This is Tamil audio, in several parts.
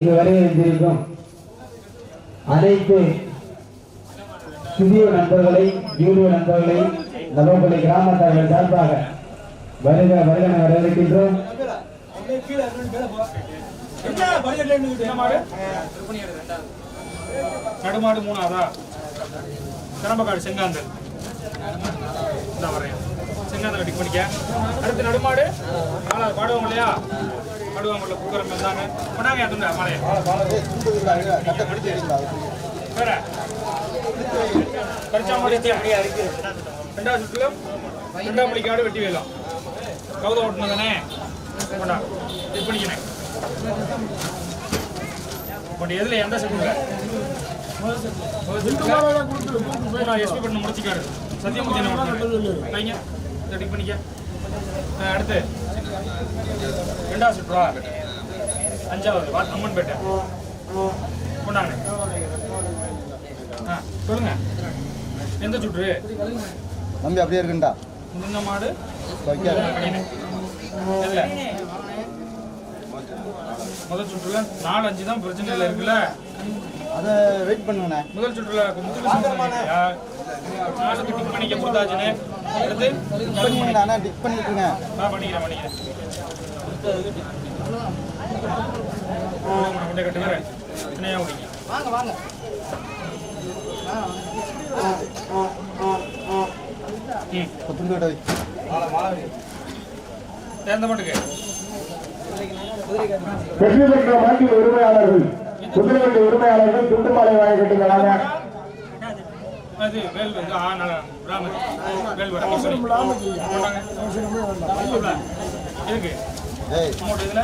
இங்கு வருகின்றிருக்கும் அனைத்து புதிய நண்பர்களை யூடியூ நண்பர்களை நலோபலி கிராமத்தார்கள் சார்பாக வருக வருகன வரவேற்கின்றோம். நடுமாடு மூணாவதா? சிரம்பக்காடு செங்காந்தல் இந்த வரேன் செங்காந்தல் கட்டி பண்ணிக்க அடுத்து நடுமாடு. நாலாவது பாடுவோம் இல்லையா? பாடுவாங்கல்ல குக்கரம் இருந்தாங்க பண்ணாங்க அதுங்க மலையை. வேற? கரிச்சாமடி ரெண்டாவது சுற்றுல. ரெண்டாம் மணிக்காடு வெட்டி வேலாம் கௌதம் ஓட்டணும் தானே? கொண்டா. இது பண்ணிக்கினேன் பட் எதுல? எந்த செட்டுங்க எஸ்பி பண்ண முடிச்சுக்காரு சத்தியமூர்த்தி கைங்க இதை டிக் பண்ணிக்க. அடுத்து ரெண்டாவது சுற்றுவா அஞ்சாவது. வா அம்மன்பேட்டை கொண்டாங்க ஆ சொல்லுங்க. எந்த சுற்று? தம்பி அப்படியே இருக்குண்டா. முந்தின மாடு. எதுல? முதல் சுற்றுல நாலு அஞ்சு தான் பிரச்சனையில் இருக்குல்ல? அதை வெயிட் பண்ணுங்கண்ணே. முதல் சுற்றுல முத்துலட்சுமி டிக் பண்ணிக்க அண்ணா டிக் நான் பண்ணிக்கிறேன் பண்ணிக்கிறேன் கொண்டே கட்டுக்கிறேன் சின்னையா முடிங்க ம் துண்டு வாங்க வை சேர்ந்த மட்டுக்கு வெற்றி பெற்ற வண்டி உரிமையாளர்கள் குதிரை உரிமையாளர்கள் துண்டுமாலை வாங்கி கட்டுங்களாங்க அது வேல் வந்து ஆ ராமர் வேல் வர இருக்கு. ஏய். அமௌண்ட் இதுல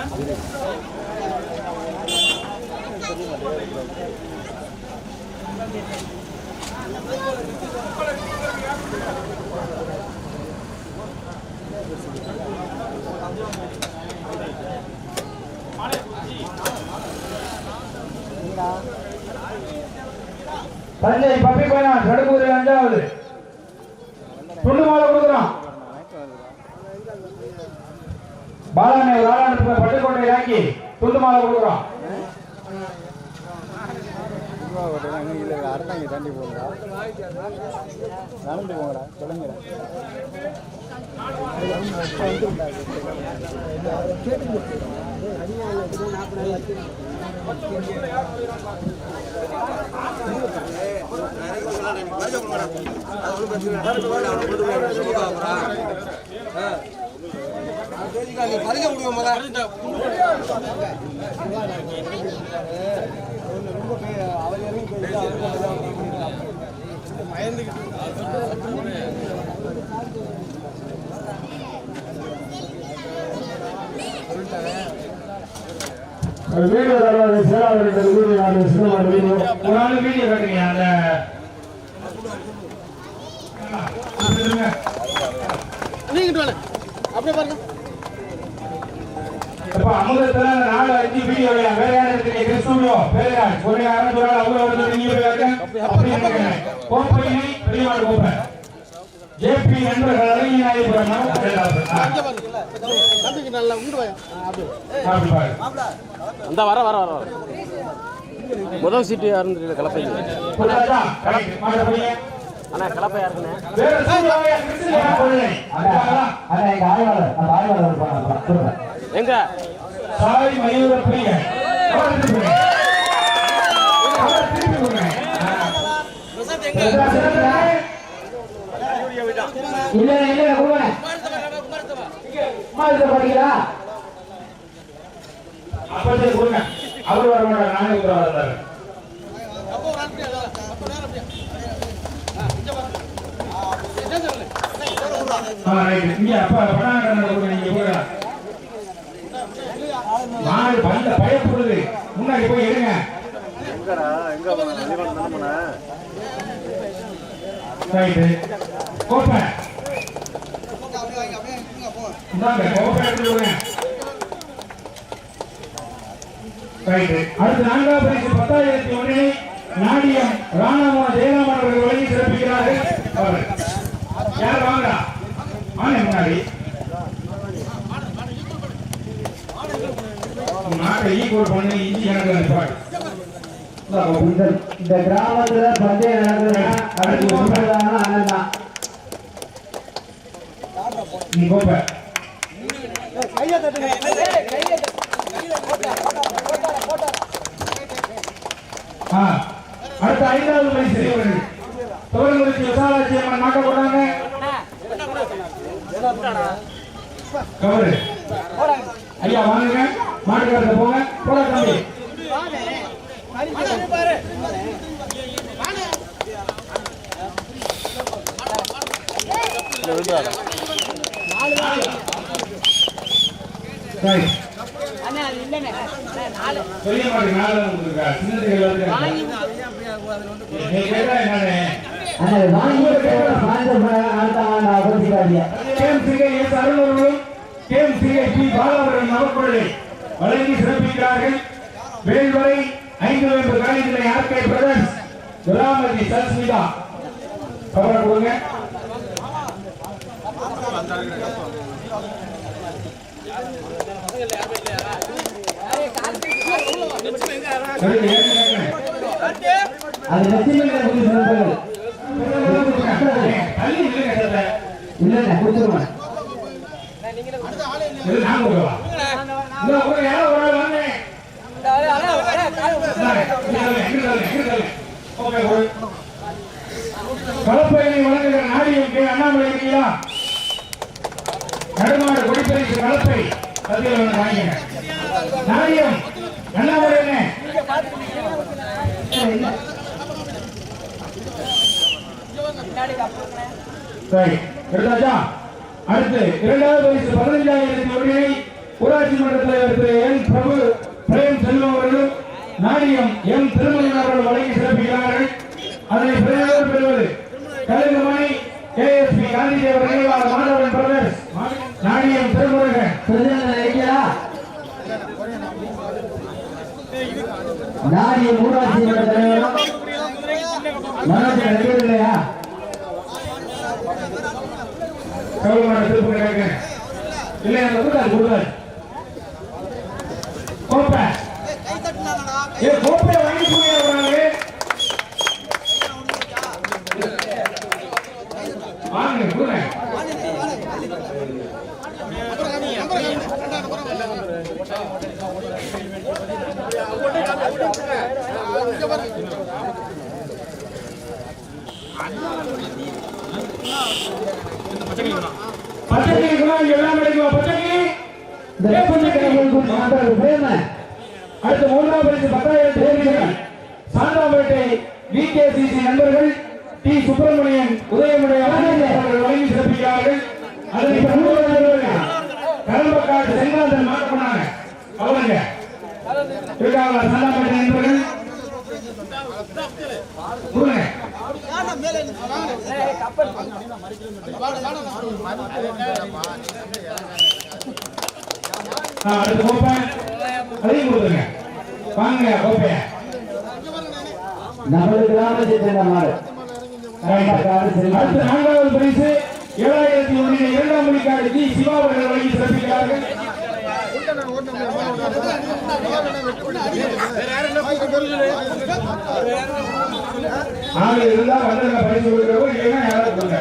தஞ்சை பப்பி பயணம் தடுப்பூரி அஞ்சாவது. துண்டு மாலை கொடுக்குறோம் பாலானை வாழானு பட்டுக்கோட்டை இறக்கி துண்டுமாலை கொடுக்குறோம் இல்லை அறந்தாங்க தாண்டி போங்கடா நடந்து போங்கடா சொல்லுங்கடா நீ பறிக்க முடியும் பயந்துக்கிட்டு வீடியோ தருவாங்க சேராத வீடியோ நான் சினிமா வீடியோ ஒரு நாள் வீடியோ கட்டுங்க அந்த அப்ப அமுதத்துல நாலு அஞ்சு வீடியோ வேற பேராஜ் ஒரு அவங்க வந்து நீங்க போய் அப்படி கோப்பை ஜேபி நண்பர்கள் அந்த வர வர வர வர. முதல் சீட்டு யாருன்னு தெரியல கலப்பை. அண்ணா கலப்பை யாருக்குண்ணே? எங்க? இல்ல இல்ல கூட படிக்கிறா அப்படி கொடுங்க. அவர் வர மாட்டார் நானே உத்தரவாதம் ஆ இங்க பணம் கொடுங்க நீங்க மாடு பந்த பயப்படுது முன்னாடி போய் எடுங்க. கோப்பை. கோப்பை அடுத்து நான்காவது பரிசு பத்தாயிரத்தி ஒன்றினை நாடியம் ராணாமோன ஜெயராமன் அவர்கள் வழங்கி சிறப்பிக்கிறார்கள். யார் வாங்க வாங்க முன்னாடி. மாட்டை ஈக்குவல் பண்ணி இஞ்சி கணக்கு நிற்பாடு இந்த இந்த கிராமத்துல பந்தயம் நடக்குதுன்னா அதுக்கு ஒன்பதான அண்ணன் தான் நீ கோப்பை ஆ, அடுத்த ஐந்தாவது பரிசு தோழர்களுக்கு விசாலாட்சி அம்மன் மாட்ட போறாங்க கவரு. ஐயா வாங்குங்க. மாட்டுக்காரத்தை போங்க. போட தம்பி. சரி வழங்கி சிறப்பிக்கிறார்கள். வேல்வரை ஐந்து வேம்பு காலேஜில் ஆர்கே பிரதர்ஸ் குலாமதி சல்ஸ்மிதா கவலை கொடுங்க. சரி, ஒரு யாரோ வழங்குகிற கே அண்ணாமலை இருக்கீங்களா குடிப்பரிசு கலப்பை. நாடியம் அண்ணாமலை என்ன சரி எடுத்தாச்சா? அடுத்து இரண்டாவது வயசு பதினைஞ்சாயிரத்தி ஒன்றினை ஊராட்சி மன்ற தலைவர் திரு என் பிரபு பிரேம் செல்வம் அவர்களும் நாணயம் எம் திருமணன் அவர்கள் வழங்கி சிறப்பிக்கிறார்கள். அதனை பெறுவது பெறுவது கலிங்கமணி கேஎஸ்பி காந்திஜி அவர்கள் மாதவன் பிரதர்ஸ் நாணயம் திருமுருகன். நாடி ஊராட்சி மன்ற மனோஜ் நடிகர் இல்லையா கவலைமான கோப்பை. ஏ வாங்கி போய் ஒரு ஆளு வாங்க கொடுங்க பச்சைக்கிளி குணம் இங்க எல்லாம் கிடைக்குமா பச்சைக்கிளி இந்த லட்சுமி கடவுளுக்கு மாற்ற பிரேம அடுத்த மூன்றாம் பரிசு பத்தாயிரம் தேர்வுகள் சாந்தாம்பேட்டை விகேசிசி நண்பர்கள் டி சுப்பிரமணியன் உதயமுடைய அவர்கள் வழங்கி சிறப்பிக்கிறார்கள். கரும்பக்காடு செங்காந்தன் மாற்ற பண்ணாங்க அவங்க சாந்தாம்பேட்டை நண்பர்கள். அதையும் கொடுத்துருங்க. வாங்க கோப்பைய நம்மளுக்கு தான் சேர்ந்த மாடு? அடுத்த நான்காவது பரிசு ஏழாயிரத்தி ஒன்றில் இரண்டாம் மணிக்காடு ஜி சிவா அவர்கள் வழங்கி சிறப்பிக்கிறார்கள். ஆக இருந்தால் வந்து பரிசு கொடுக்கிறவங்க இல்லைன்னா யாராவது கொடுங்க.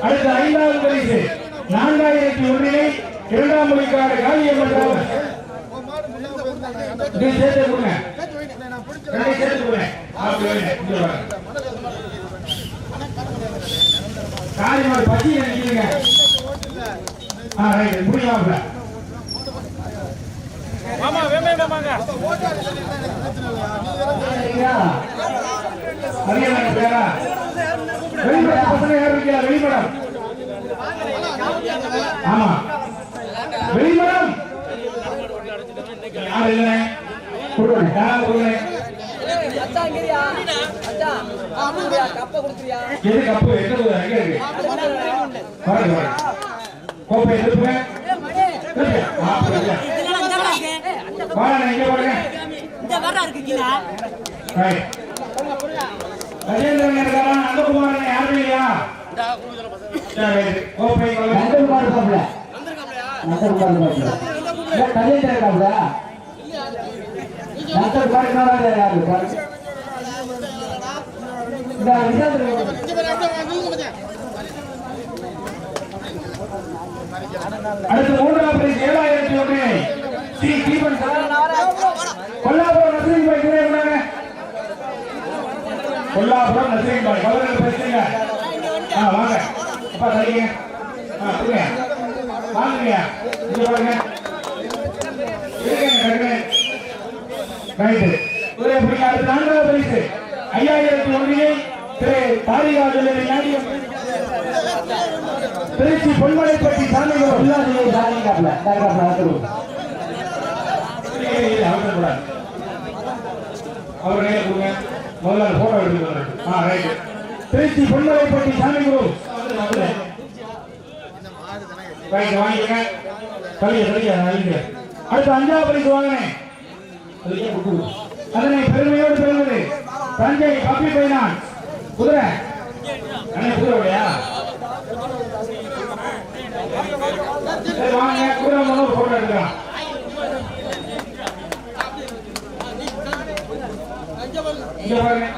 அடுத்த ஐந்தாவது பரிசு நான்காயிரத்தி ஒன்றிலே இரண்டாம் மொழிக்கான காலியம் ராமன் இது சேர்த்து கொடுங்க புரியாமல மாமா வேமே மாமாங்க மரியாதை பேரா வெளிப்பட பசங்க யார் வெளிப்படம். ஆமா. வெளிப்படம். யார் இல்லை அச்சாங்கிரியா அச்சா அப்படியா? கப்ப கொடுக்குறியா? எது கப்பு? எங்க இருக்கு? கோப்பை எடுத்துங்க வாங்க இங்க பாருங்க ரைட். கஜேந்திரன் இருக்காரா நந்தகுமாரன் யாரும் இல்லையா கோப்பை நந்தகுமார் இருக்காப்ல நந்தகுமார் இருக்காப்ல இல்ல கல்யாணம் நந்தகுமார் யாரு பாரு. இந்த விசாரணை அடுத்து மூன்றாம் பிரைஸ் ஏழாயிரத்தி ஒன்று. ஸ்ரீ தீபன் கொல்லாபுரம் நசீம் பாய் கீழே இருந்தாங்க. கொல்லாபுரம் நசீம் பாய். கவர்னர் பேசுங்க ஆ வாங்க. அப்பா சரிங்க ஆ கொடுங்க வாங்குங்க. இங்க பாருங்க. இருக்கேன் கட்டுங்க ரைட்டு ஒரே பிடிங்க அடுத்து நான்காவது பரிசு. ஐயாயிரத்தி ஒன்றிலே திரு தாரிகா ஜுவல்லரி நாடியம் திருச்சி பொன்மலைப்பட்டி அவசரப்படாது அவர் கையில கொடுங்க முதல்ல போட்டோ எடுத்து வரேன் ஆ ரைட் திருச்சி பொன்மலைப்பட்டி சாமி குரு வாங்கிக்க கலிய கலிய வாங்கிக்க அடுத்து அஞ்சாவது பரிசு வாங்கினேன் அதனை பெருமையோடு பெறுவது தஞ்சை காப்பி பைனான் குதிரை அண்ணே குதிரை இல்லையா சரி வாங்க குதிரை வந்து ஒரு போட்டோ எடுக்கலாம் இங்க பாருங்க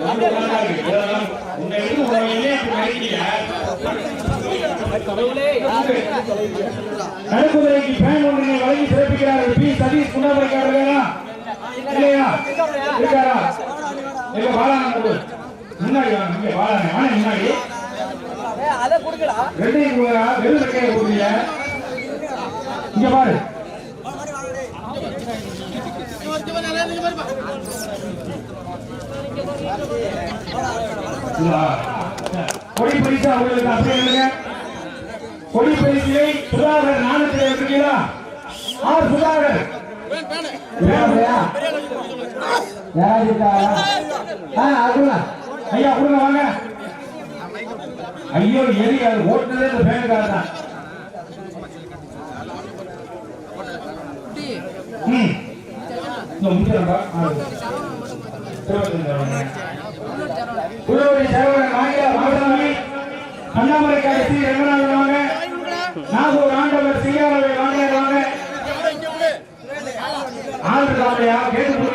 நாலு நாளா இருக்கு. இதெல்லாம் உங்க இது உங்க இல்லையே அப்படி நினைக்கிறீங்க. நடுக்குதிரைக்கு பேன் ஒன்றினை வழங்கி சிறப்பிக்கிறார்கள் பி சதீஷ் குண்டாபுரைக்காரர்களா இல்லையா இருக்காரா இல்ல பாலானந்தர் முன்னாடி வாங்க இங்க பாலான வாங்க முன்னாடி அதை கொடுக்கடா ரெண்டையும் கொடுங்க வெறும் ரெக்கையை கொடுங்க இங்க பாரு. கொடி பரிசா உங்களுக்கு அப்படியே கொடி பரிசிலை சுதாகர் நாணயத்தில் இருக்கீங்களா ஆர் சுதாகர். யாராவது ஐயா கொடுங்க வாங்க. ஐயோ எரி அது ஓட்டுனதே இந்த பேனுக்கார தான் ம். இந்த ரங்கநாதன் நாகூர் ஆண்டவர் சிங்காரவை கேட்டு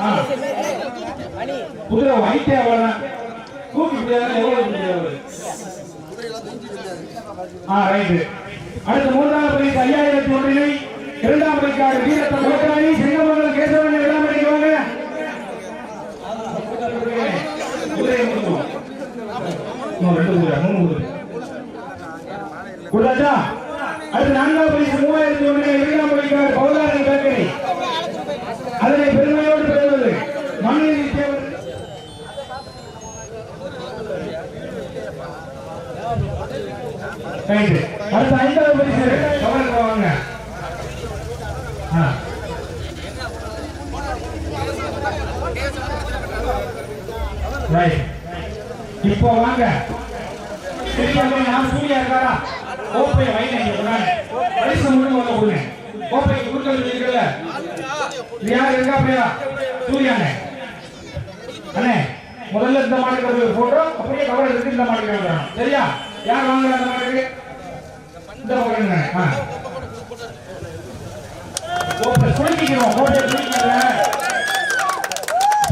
ஆ குதிரை வைத்தே தூக்கி அடுத்த மூன்றாவது பரிசு ஐயாயிரத்தி ஒன்றினை இரண்டாம் பரிசாக வீரத்த முகத்தாணி சிங்கமங்கலம் கேசவன் எல்லாம் படிக்குவாங்க குதிரையை அடுத்து நான்காவது மூவாயிரத்தி ஒன்றிலே இரண்டாம் பரிசாக பௌதாரன் பேக்கரி. அதனை பெருமையோடு பெறுவது மண்ணில் தேவர் ரைட்டு அடுத்த ஐந்தாவது பரிசு கவர்னர் வாங்க ஆ. ரைட் இப்போ வாங்க திருப்பி நான் சூர்யா இருக்காரா கோப்பை வைங்க இங்க கொண்டாங்க பரிசு மட்டும் வந்து கொடுங்க கோப்பைக்கு கொடுக்கறது இருக்குல்ல இது யார் இருக்கா அப்படியா சூர்யாண்ணே அண்ணே முதல்ல இந்த மாட்டுக்கு ஒரு போட்டோ அப்படியே கவர் எடுத்து இந்த மாட்டுக்கு வரணும் சரியா யார் வாங்குறா அந்த மாட்டுக்கு இந்த பக்கம் ஆ கோப்பை சுருக்கிக்கிறோம் கோப்பை சுருக்கிக்கிறேன்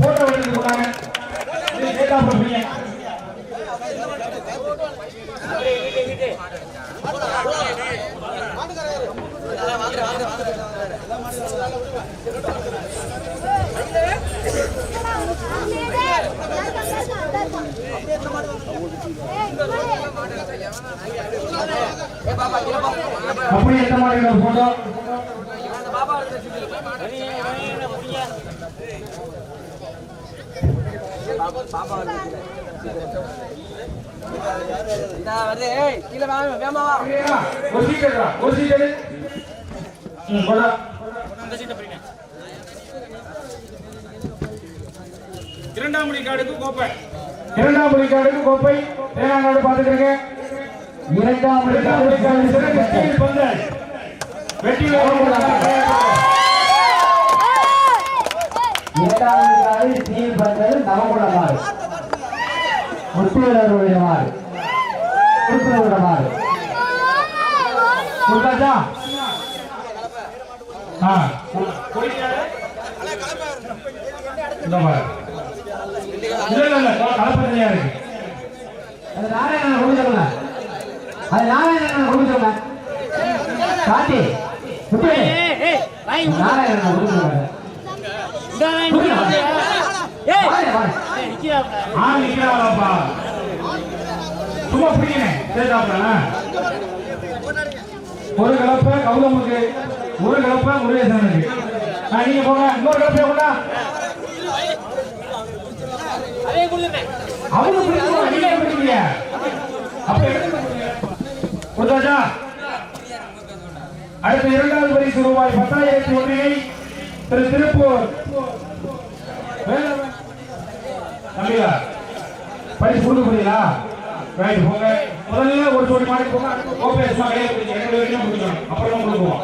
போட்டோ எடுத்து போனாங்க கேட்டா போட்டோ வருது ஏய் கீழே வாங்க வேமா வா சரியா? ஒரு சீட் எடுடா, ஒரு சீட் எடு. ம், போடா. இரண்டாம் மணி கார்டுக்கு கோப்பை இரண்டாம் மொழிக்காடுக்கு கோப்பை தேனாங்காடு பாத்துக்கிறீங்க இரண்டாம் பந்தல் இரண்டாவது ஸ்டீல் பந்தல் நவகுலமாறு. முத்துவீரருடைய மாறு. திருப்பூரோட மாறு. கொடுத்தாச்சா? ஆ. இந்த பாரு. இல்ல இல்ல இல்ல கலப்பத்தனையா இருக்கு? அது நாராயணன் அது நாராயணன் கொடுத்துருங்க காட்டி. நாராயணன் கொடுத்துருங்க சும்மா ஒரு கலப்பை கௌதமுக்கு ஒரு கலப்பை முருகேசனுக்கு. நீங்க போங்க. இன்னொரு அவங்க அப்ப எடுத்து. கொடுத்தாச்சா அடுத்த இரண்டாவது பரிசு ரூபாய் பத்தாயிரத்தி ஒன்றினை திரு திருப்பூர். தம்பியா பரிசு கொடுக்க முடியலா ரைட் போங்க. முதல்ல ஒரு ஜோடி மாடி போங்க ஓகே சும்மா கையில பிடிங்க ரெண்டு வரைக்கும் பிடிக்கணும் அப்புறம் கொடுக்குவோம்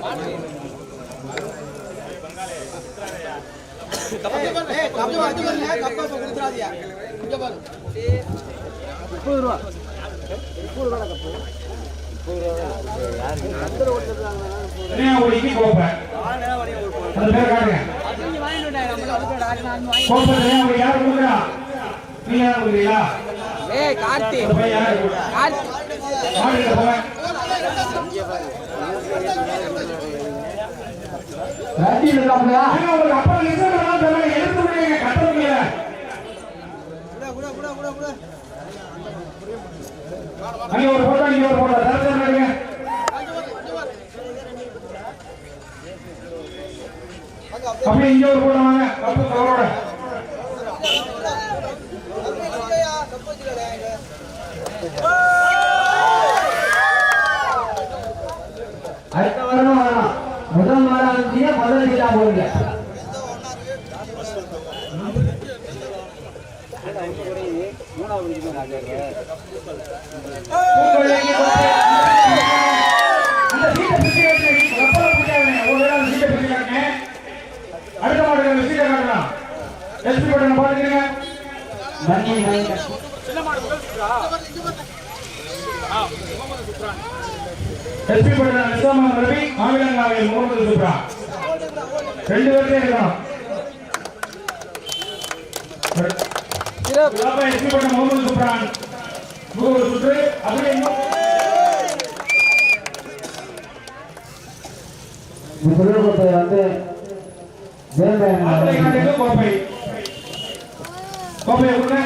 தனியாகுடிக்கு கோப்பை அந்த பேர் காட்டுங்க கோப்பை கார்த்தி? கார்த்தி மாடியில போங்க உங்களுக்கு அப்பா எடுத்து விடுங்க அங்க ஒரு போட்டோ இங்க ஒரு போட்டோ நடுங்க அப்படியே இங்க ஒரு போட்டோ வாங்க. கப்பு கவரோட அடுத்த வாரம் வரணும் முதல் வாரம் வந்து முதல் சீட்டா போடுங்க பூங்கொழிக்கு கோப்பை. அந்த சீட்டை பிடிச்சு வைங்க. கப்பலை பிடிக்காதீங்க. ஒரு வேளை அந்த சீட்டை பிடிக்காதீங்க. அடுத்த மாட்டுக்கு அந்த சீட்டை காட்டலாம் எஸ்பி பட்டனை பாத்துக்கிறீங்க மணி வாங்க எஸ்பி பட்டன நிசாமன் ரவி மாவிலங்காவில் முகமது சுப்ரா ரெண்டு பேருமே இருக்கணும் பாப்பா எஸ்பி பட்டன் முகமது சுப்ரான் முகமது சுற்று அப்படியே புதுக்கோட்டை வந்து கோப்பை கோப்பை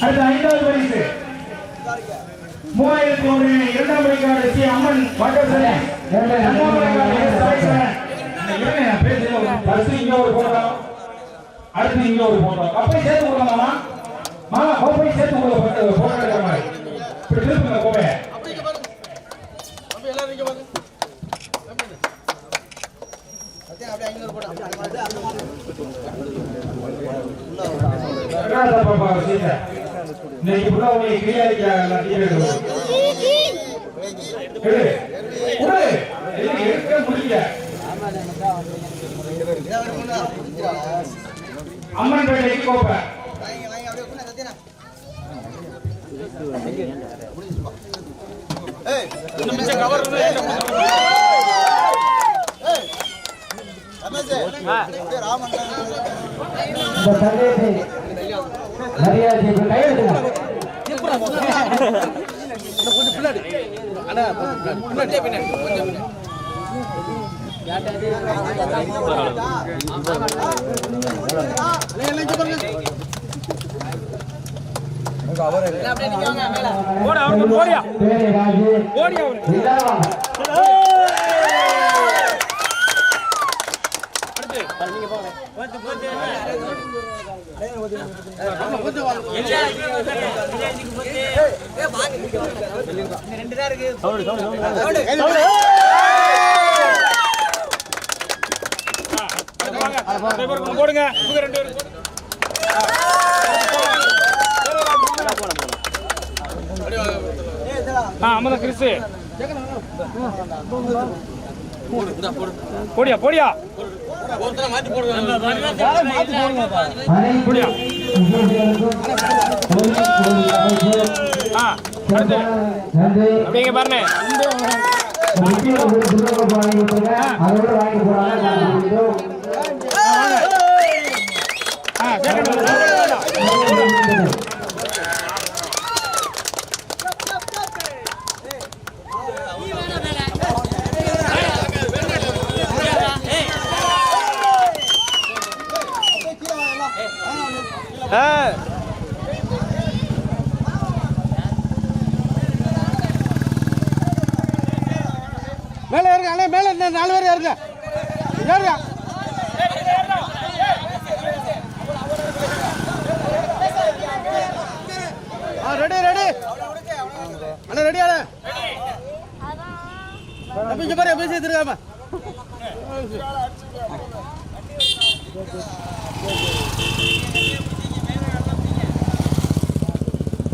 அடுத்த ஐந்தாவது பரிசு மூவாயிரத்தி ஒன்று இரண்டாம் மணிக்காடு சி அம்மன் வாட்டர் பரிசு இங்க ஒரு அடுத்து இங்க ஒரு போட்டோ கப்பை சேர்த்து கொடுக்கலாமா மாமா. கோப்பை சேர்த்து கொடுக்க போட்டோ எடுக்கிற மாதிரி. இப்படி திருப்புங்க கோப்பைய இன்னைக்கு ஃபுல்லா உங்களை கிளியாரிக்கா எடுக்க முடியல. அம்மன் பேட்டைக்கு கோப்பை இந்த போடியா போடியா அவனுக்கு எல்லாரும் வாங்க வாங்க நிறைய பேர் கொஞ்சம் போடுங்க. ரெண்டு பேரும் போடுங்க. ஆ அம்மதான் கிறிஸ்து போடியா போடியா போலீஸ் அமைப்பு ஆ அப்படிங்க பாருங்க. அதோட வாங்கி போறாங்க ஆ கேட்கணும் மேலே ஏறுங்க அண்ணே மேலே நாலு பேர் ஏறுங்க. Ready ready. அண்ணா ரெடி அண்ணா அப்ப இங்க பாரு பேசி திருக்காம